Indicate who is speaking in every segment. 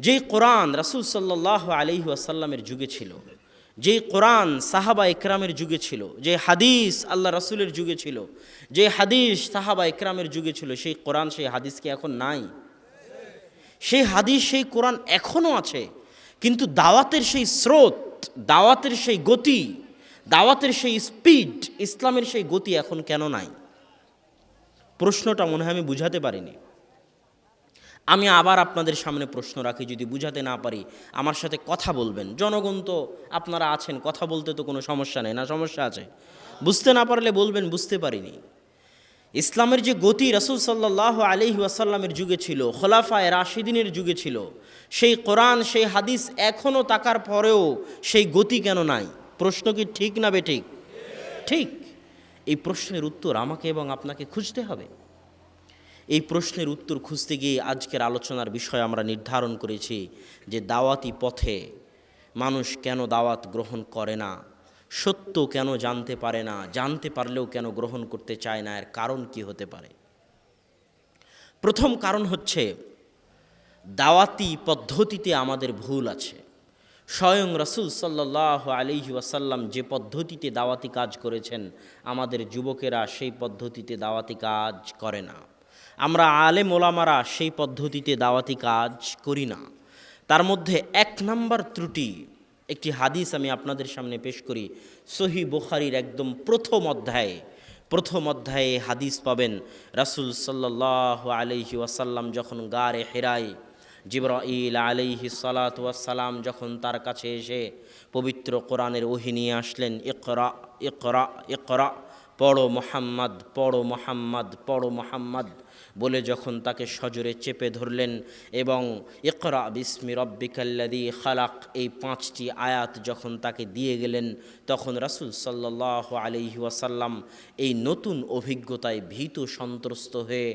Speaker 1: যেই কোরআন রাসূল সাল্লাহ আলহি আসাল্লামের যুগে ছিল, যেই কোরআন সাহাবা ইকরামের যুগে ছিল, যে হাদিস আল্লাহ রাসূলের যুগে ছিল, যে হাদিস সাহাবা ইকরামের যুগে ছিল, সেই কোরআন, সেই হাদিস কি এখন নাই? সেই হাদিস, সেই কোরআন এখনও আছে, কিন্তু দাওয়াতের সেই স্রোত, দাওয়াতের সেই গতি, দাওয়াতের সেই স্পিড, ইসলামের সেই গতি এখন কেন নাই? প্রশ্নটা মনে হয় আমি বুঝাতে পারিনি। আমি আবার আপনাদের সামনে প্রশ্ন রাখি, যদি বুঝাতে না পারি, আমার সাথে কথা বলবেন। জনগণ তো আপনারা আছেন, কথা বলতে তো কোনো সমস্যা নেই, না সমস্যা আছে। বুঝতে না পারলে বলবেন, বুঝতে পারিনি। ইসলামের যে গতি রসুল সাল্লাহ আলহি ওয়াসাল্লামের যুগে ছিল, খোলাফায় রাশিদিনের যুগে ছিল, সেই কোরআন, সেই হাদিস এখনও তাকার পরেও সেই গতি কেন নাই? প্রশ্ন কি ঠিক না বে ঠিক ঠিক। এই প্রশ্নের উত্তর আমাকে এবং আপনাকে খুঁজতে হবে। এই প্রশ্নের উত্তর খুঁজতে গিয়ে আজকের আলোচনার বিষয় আমরা নির্ধারণ করেছি যে দাওয়াতি পথে মানুষ কেন দাওয়াত গ্রহণ করে না? সত্য কেন জানতে পারে না? জানতে পারলেও কেন গ্রহণ করতে চায় না? এর কারণ কি হতে পারে? প্রথম কারণ হচ্ছে দাওয়াতি পদ্ধতিতে আমাদের ভুল আছে। স্বয়ং রসুল সাল্লাহ আলিহি ওয়াসাল্লাম যে পদ্ধতিতে দাওয়াতি কাজ করেছেন, আমাদের যুবকেরা সেই পদ্ধতিতে দাওয়াতি কাজ করে না। আমরা আলে মোলামারা সেই পদ্ধতিতে দাওয়াতি কাজ করি না। তার মধ্যে এক নাম্বার ত্রুটি, একটি হাদিস আমি আপনাদের সামনে পেশ করি, সহি বুখারির একদম প্রথম অধ্যায়ে প্রথম অধ্যায়ে হাদিস পাবেন। রাসুল সাল্লাহ আলহি ওয়াসাল্লাম যখন গারে হেরায় জিবরাইল আলাইহি সালাম যখন তার কাছে এসে পবিত্র কোরআনের ওহি নিয়ে আসলেন, ইকরা ইকরা ইকরা, পড়ো মোহাম্মদ পড়ো মোহাম্মদ পড়ো মোহাম্মদ বলে যখন তাকে সজোরে চেপে ধরলেন এবং ইকরা বিসমি রব্বিকাল্লাদি খালাক, এই পাঁচটি আয়াত যখন তাকে দিয়ে গেলেন, তখন রাসুল সাল্লাহ আলহি ওয়াসাল্লাম এই নতুন অভিজ্ঞতায় ভীত সন্ত্রস্ত হয়ে,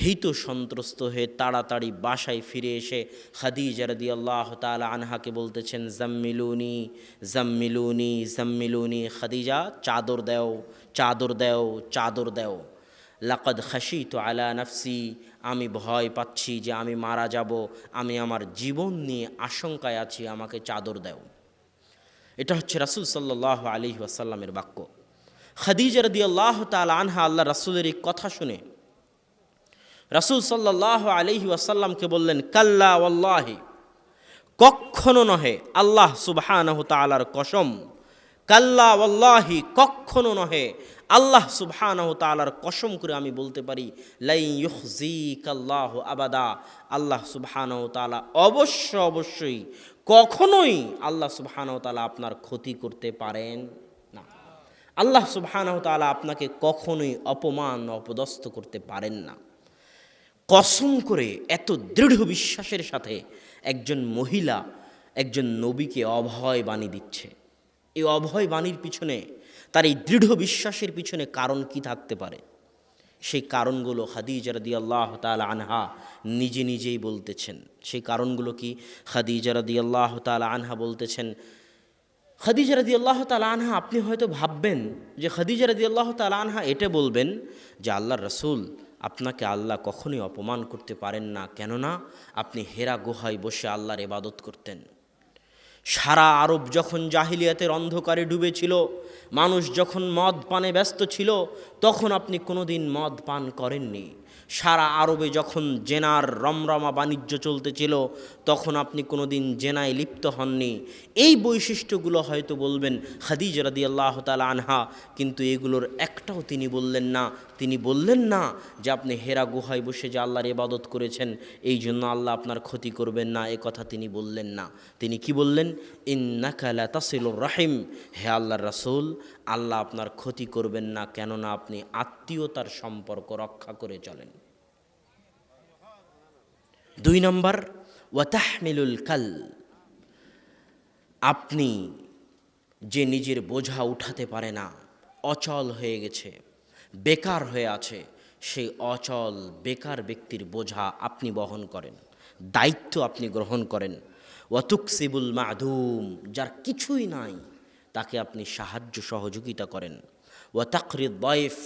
Speaker 1: ভীত সন্ত্রস্ত হয়ে তাড়াতাড়ি বাসায় ফিরে এসে খাদিজা রদি আল্লাহ তালা আনহাকে বলতেছেন, জাম্মিলুনি জাম্মিলুনি জাম্মিলুনি খাদিজা, চাদর দেও চাদর দেও চাদর দেও। লাকদ খাসি তো আলা নফসি, আমি ভয় পাচ্ছি যে আমি মারা যাব, আমি আমার জীবন নিয়ে আশঙ্কায় আছি, আমাকে চাদর দেও। এটা হচ্ছে রাসুল সাল্লাহ আলি ওয়াসাল্লামের বাক্য। খাদিজা রদি আল্লাহ তালা আনহা আল্লাহ রাসুলের এই কথা শুনে রাসুল সাল্লাহ আলহি ওয়াসাল্লামকে বললেন, কাল্লা ওয়াল্লাহি কখনো নহে আল্লাহ সুবহানাহ তালার কসম। কাল্লা ওয়াল্লাহি কখনো নহে আল্লাহ সুবহানাহ তালার কসম করে আমি বলতে পারি লাই ইউজি কাল্লাহ আবাদা। আল্লাহ সুবহানাহ তালা অবশ্য অবশ্যই কখনোই আল্লাহ সুবহানাহ তালা আপনার ক্ষতি করতে পারেন না। আল্লাহ সুবহানাহ তালা আপনাকে কখনোই অপমান অপদস্থ করতে পারেন না। কসম করে এত দৃঢ় বিশ্বাসের সাথে একজন মহিলা একজন নবীকে অভয় বাণী দিচ্ছে। এই অভয় বাণীর পিছনে তার এই দৃঢ় বিশ্বাসের পিছনে কারণ কি থাকতে পারে? সেই কারণগুলো খাদিজা রদি আল্লাহ তাল আনহা নিজে নিজেই বলতেছেন। সেই কারণগুলো কি খাদিজা রদি আল্লাহ তাল আনহা বলতেছেন? খাদিজা রদি আল্লাহ তাল আনহা, আপনি হয়তো ভাববেন যে খাদিজা রদি আল্লাহ তাল আনহা এটা বলবেন যে আল্লাহ রসুল, আপনাকে আল্লাহ কখনোই অপমান করতে পারেন না। কেননা আপনি হেরা গুহায় বসে আল্লাহর এবাদত করতেন। সারা আরব যখন জাহিলিয়াতের অন্ধকারে ডুবেছিল, মানুষ যখন মদ পানে ব্যস্ত ছিল, তখন আপনি কোনোদিন মদ পান করেননি। সারা আরবে যখন জেনার রমরমা বাণিজ্য চলতেছিল, তখন আপনি কোনোদিন জেনায় লিপ্ত হননি। এই বৈশিষ্ট্যগুলো হয়তো বলবেন, খাদিজ রাদি আল্লাহ তালা আনহা, কিন্তু এগুলোর একটাও তিনি বললেন না। তিনি বললেন না যে আপনি হেরা গুহায় বসে যে আল্লাহর ইবাদত করেছেন, এই জন্য আল্লাহ আপনার ক্ষতি করবেন না, এ কথা তিনি বললেন না। তিনি কি বললেন? ইন্নাকালা তাসিলুর রাহিম। হে আল্লাহর রাসুল, আল্লাহ আপনার ক্ষতি করবেন না, কেননা আপনি আত্মীয়তার সম্পর্ক রক্ষা করে চলেন। দুই নম্বর ওয়াতাহমিলুল কাল। আপনি যে নিজের বোঝা উঠাতে পারে না, অচল হয়ে গেছে, বেকার হয়ে আছে, সেই অচল, বেকার ব্যক্তির বোঝা আপনি বহন করেন, দায়িত্ব আপনি গ্রহণ করেন। ওয়াতুকসিবুল মাদুম, যার কিছুই নাই, তাকে আপনি সাহায্য সহযোগিতা করেন। ও তাকরিদ বয়েফ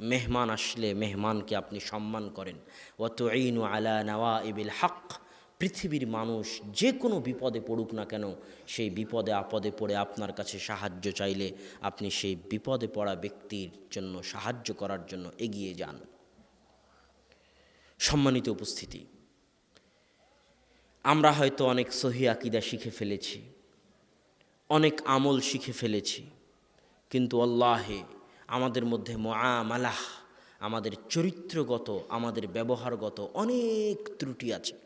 Speaker 1: মেহমান আসলে মেহমানকে আপনি সম্মান করেন। ও তো আলা নওয়া ইবিল হক, পৃথিবীর মানুষ যে কোনো বিপদে পড়ুক না কেন, সেই বিপদে আপদে পড়ে আপনার কাছে সাহায্য চাইলে আপনি সেই বিপদে পড়া ব্যক্তির জন্য সাহায্য করার জন্য এগিয়ে যান। সম্মানিত উপস্থিতি আমরা হয়তো অনেক সহি আকিদা শিখে ফেলেছি, অনেক আমল শিখে ফেলেছি, কিন্তু আল্লাহে আমাদের মধ্যে মালাহ আমাদের চরিত্রগত, আমাদের ব্যবহারগত অনেক ত্রুটি আছে।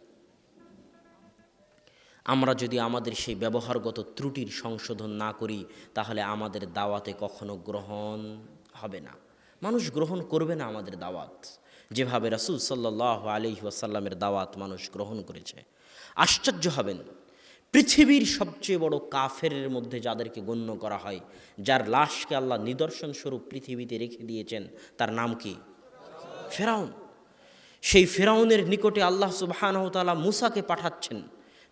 Speaker 1: আমরা যদি আমাদের সেই ব্যবহারগত ত্রুটির সংশোধন না করি, তাহলে আমাদের দাওয়াতে কখনো গ্রহণ হবে না। মানুষ গ্রহণ করবে না আমাদের দাওয়াত। যেভাবে রাসুল সাল্লাহ আলি ওয়াসাল্লামের দাওয়াত মানুষ গ্রহণ করেছে, আশ্চর্য হবেন। পৃথিবীর সবচেয়ে বড় কাফের মধ্যে যাদেরকে গণ্য করা হয়, যার লাশকে আল্লাহ নিদর্শন স্বরূপ পৃথিবীতে রেখে দিয়েছেন, তার নাম কি? ফেরাউন। সেই ফেরাউনের নিকটে আল্লাহ সুবাহানহতালা মুসাকে পাঠাচ্ছেন।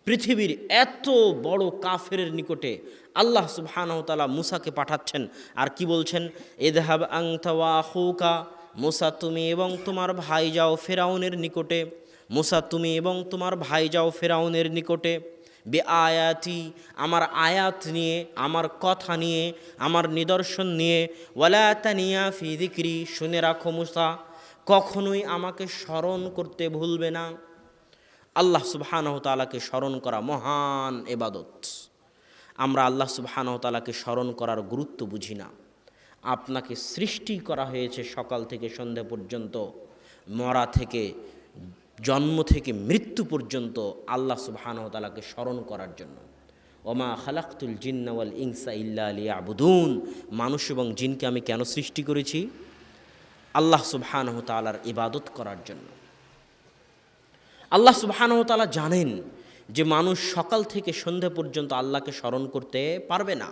Speaker 1: পৃথিবীর এত বড় কাফের নিকটে আল্লাহ সুবহানহতালা মুসাকে পাঠাচ্ছেন। আর কি বলছেন? এদহাব আংথা মুসা তুমি এবং তোমার ভাই যাও ফেরাউনের নিকটে। মুসা তুমি এবং তোমার ভাই যাও ফেরাউনের নিকটে। বে আয়াতি আমার আয়াত নিয়ে, আমার কথা নিয়ে, আমার নিদর্শন নিয়ে। ওয়ালাতানিয়া ফি দিক্রি শুনে রাখো মুসা, কখনোই আমাকে স্মরণ করতে ভুলবে না। আল্লাহ সুবহানাহ স্মরণ করা মহান এবাদত। আমরা আল্লাহ সুবহানাহ স্মরণ করার গুরুত্ব বুঝি না। আপনাকে সৃষ্টি করা হয়েছে সকাল থেকে সন্ধে পর্যন্ত, মরা থেকে, জন্ম থেকে মৃত্যু পর্যন্ত আল্লাহ সুবহানাহ তালাকে স্মরণ করার জন্য। ওমা খালাক্তুল জিন্নাওয়াল ইনসা ইল্লা আলী আবুদুন মানুষ এবং জিনকে আমি কেন সৃষ্টি করেছি? আল্লাহ সুবহানাহ তালার ইবাদত করার জন্য। আল্লাহ সুবাহানহতালা জানেন যে মানুষ সকাল থেকে সন্ধ্যা পর্যন্ত আল্লাহকে স্মরণ করতে পারবে না।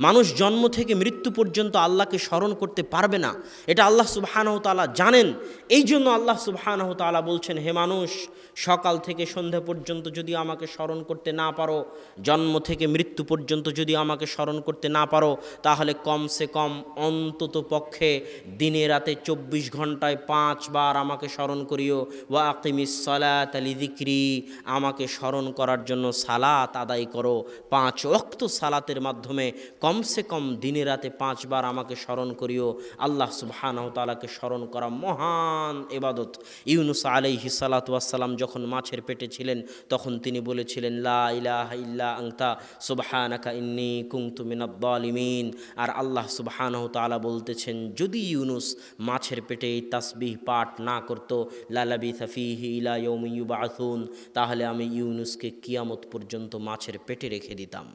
Speaker 1: মানুষ জন্ম থেকে মৃত্যু পর্যন্ত আল্লাহকে স্মরণ করতে পারবে না। এটা আল্লাহ সুবাহানহ তালা জানেন। এই জন্য আল্লাহ সুবাহানহ তালা বলছেন, হে মানুষ, সকাল থেকে সন্ধ্যা পর্যন্ত যদি আমাকে স্মরণ করতে না পারো, জন্ম থেকে মৃত্যু পর্যন্ত যদি আমাকে স্মরণ করতে না পারো, তাহলে কমসে কম অন্তত পক্ষে দিনে রাতে চব্বিশ ঘন্টায় পাঁচবার আমাকে স্মরণ করিও। ওয়া আকিমিস আলি দিক্রি আমাকে স্মরণ করার জন্য সালাত আদায় করো। পাঁচ অক্ত সালাতের মাধ্যমে কমসে কম দিনে রাতে পাঁচবার আমাকে স্মরণ করিও। আল্লাহ সুবহানাহ তালাকে স্মরণ করা মহান এবাদত ইউনুস আলাইহি সালাতাম যখন মাছের পেটে ছিলেন, তখন তিনি বলেছিলেন, লা ইলাহা ইল্লা আংতা সুবহানাকা ইন্নি কুংতু মিনাদ্দালিমিন আর আল্লাহ সুবহানাহ তাআলা বলতেছেন, যদি ইউনুস মাছের পেটে এই তাসবিহ পাঠ না করত লালাবি সাফিহি ইলা ইয়ৌমি ইউবাথুন তাহলে আমি ইউনুসকে কিয়ামত পর্যন্ত মাছের পেটে রেখে দিতাম।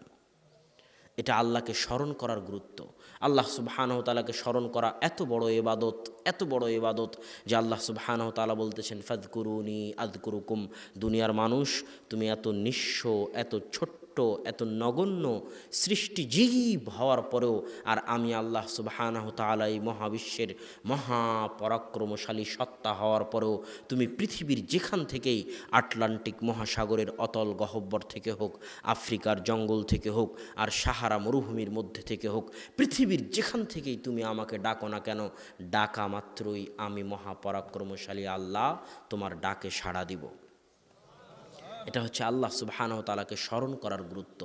Speaker 1: এটা আল্লাহকে স্মরণ করার গুরুত্ব। আল্লাহ সুবাহানহতালাকে স্মরণ করা এত বড় এবাদত এত বড় এবাদত যে আল্লাহ সুবহানাহ তালা বলতেছেন ফাদকুরুনি আদকুরুকুম দুনিয়ার মানুষ, তুমি এত নিঃস্ব, এত ছোট্ট এত নগণ্য সৃষ্টিজীব হওয়ার পরেও আর আমি আল্লাহ সুবহানাহ তালা এই মহাবিশ্বের মহাপরাক্রমশালী সত্তা হওয়ার পরেও তুমি পৃথিবীর যেখান থেকেই আটলান্টিক মহাসাগরের অতল গহব্বর থেকে হোক, আফ্রিকার জঙ্গল থেকে হোক আর সাহারা মরুভূমির মধ্যে থেকে হোক, পৃথিবীর যেখান থেকেই তুমি আমাকে ডাকো না কেন, ডাকা মাত্রই আমি মহাপরাক্রমশালী আল্লাহ তোমার ডাকে সাড়া দিব। এটা হচ্ছে আল্লাহ সুবাহানহ তালাকে স্মরণ করার গুরুত্ব।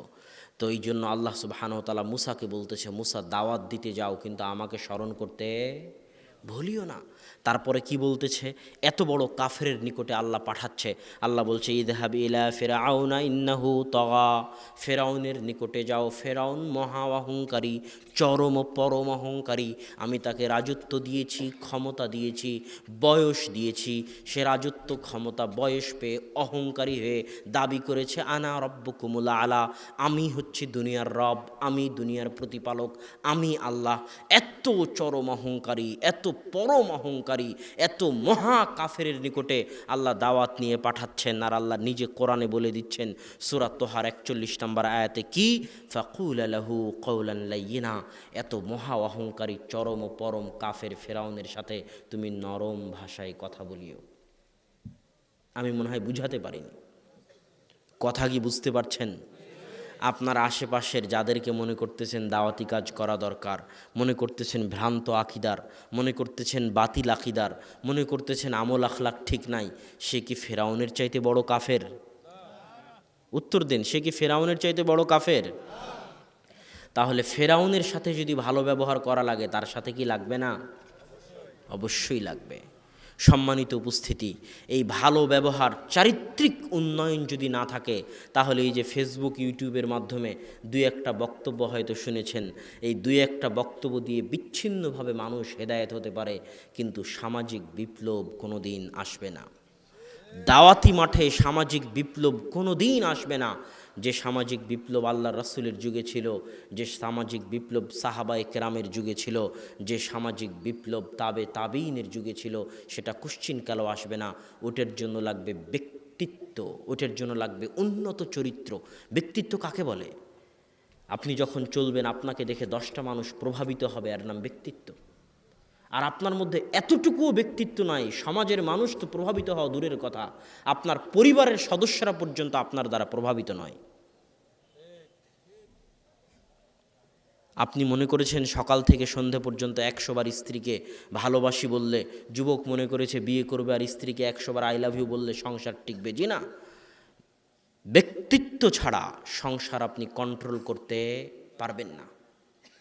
Speaker 1: তো এই জন্য আল্লাহ সুবাহানহ তালা মুসাকে বলতেছে, মুসা, দাওয়াত দিতে যাও, কিন্তু আমাকে স্মরণ করতে ভুলিও না। তারপরে কি বলতেছে? এত বড় কাফের নিকটে আল্লাহ পাঠাচ্ছে। আল্লাহ বলছে, ইদহাব ইলা ফেরাউনা ইন্নাহু তগা। ফেরাউনের নিকটে যাও। ফেরাউন মহা অহংকারী, চরম পরম অহংকারী। আমি তাকে রাজত্ব দিয়েছি, ক্ষমতা দিয়েছি, বয়স দিয়েছি। সে রাজত্ব ক্ষমতা, বয়স পেয়ে অহংকারী হয়ে দাবি করেছে, আনা রব্ব কুমুলা আলা। আমি হচ্ছি দুনিয়ার রব, আমি দুনিয়ার প্রতিপালক, আমি আল্লাহ। এত চরম অহংকারী, এত পরম অহংকারী, এত মহা কাফের নিকটে আল্লাহ দাওয়াত নিয়ে পাঠাচ্ছেন আর আল্লাহ নিজে কোরআনে বলে দিচ্ছেন সুরাত তোহার একচল্লিশ নম্বর আয়াতে কি? ফাকুল আলাহু কৌলান লাইয়িনা, এত মহা অহংকারী, চরম ও পরম কাফের ফেরাউনের সাথে তুমি নরম ভাষায় কথা বলিও। আমি মনে হয় বুঝাতে পারিনি। কথা কি বুঝতে পারছেন? আপনার আশেপাশের যাদেরকে মনে করতেছেন দাওয়াতি কাজ করা দরকার, মনে করতেছেন ভ্রান্ত আকিদার, মনে করতেছেন বাতিল আকিদার, মনে করতেছেন আমল আখলাক ঠিক নাই, সে কি ফেরাউনের চাইতে বড় কাফের? উত্তর দিন, সে কি ফেরাউনের চাইতে বড় কাফের? তাহলে ফেরাউনের সাথে যদি ভালো ব্যবহার করা লাগে, তার সাথে কি লাগবে না? অবশ্যই লাগবে। সম্মানিত উপস্থিতি। এই ভালো ব্যবহার, চারিত্রিক উন্নয়ন যদি না থাকে, তাহলে এই যে ফেসবুক ইউটিউবের মাধ্যমে দুই একটা বক্তব্য হয়তো শুনেছেন। এই দুই একটা বক্তব্য দিয়ে বিচ্ছিন্নভাবে মানুষ হেদায়েত হতে পারে, কিন্তু সামাজিক বিপ্লব কোনো দিন আসবে না। দাওয়াতি মাঠে সামাজিক বিপ্লব কোনো দিন আসবে না। যে সামাজিক বিপ্লব আল্লাহ রাসুলের যুগে ছিল, যে সামাজিক বিপ্লব সাহাবায়ে কেরামের যুগে ছিল, যে সামাজিক বিপ্লব তাবে তাবিনের যুগে ছিল, সেটা কুশ্চিনকালও আসবে না। ওটার জন্য লাগবে ব্যক্তিত্ব, ওটার জন্য লাগবে উন্নত চরিত্র। ব্যক্তিত্ব কাকে বলে? আপনি যখন চলবেন, আপনাকে দেখে দশটা মানুষ প্রভাবিত হবে, এর নাম ব্যক্তিত্ব। আর আপনার মধ্যে এতটুকুও ব্যক্তিত্ব নাই, সমাজের মানুষ তো প্রভাবিত হওয়া দূরের কথা, আপনার পরিবারের সদস্যরা পর্যন্ত আপনার দ্বারা প্রভাবিত নয়। আপনি মনে করেছেন সকাল থেকে সন্ধে পর্যন্ত একশোবার স্ত্রীকে ভালোবাসি বললে, যুবক মনে করেছে বিয়ে করবে আর স্ত্রীকে একশোবার আই লাভ ইউ বললে সংসার টিকবে? জি না। ব্যক্তিত্ব ছাড়া সংসার আপনি কন্ট্রোল করতে পারবেন না।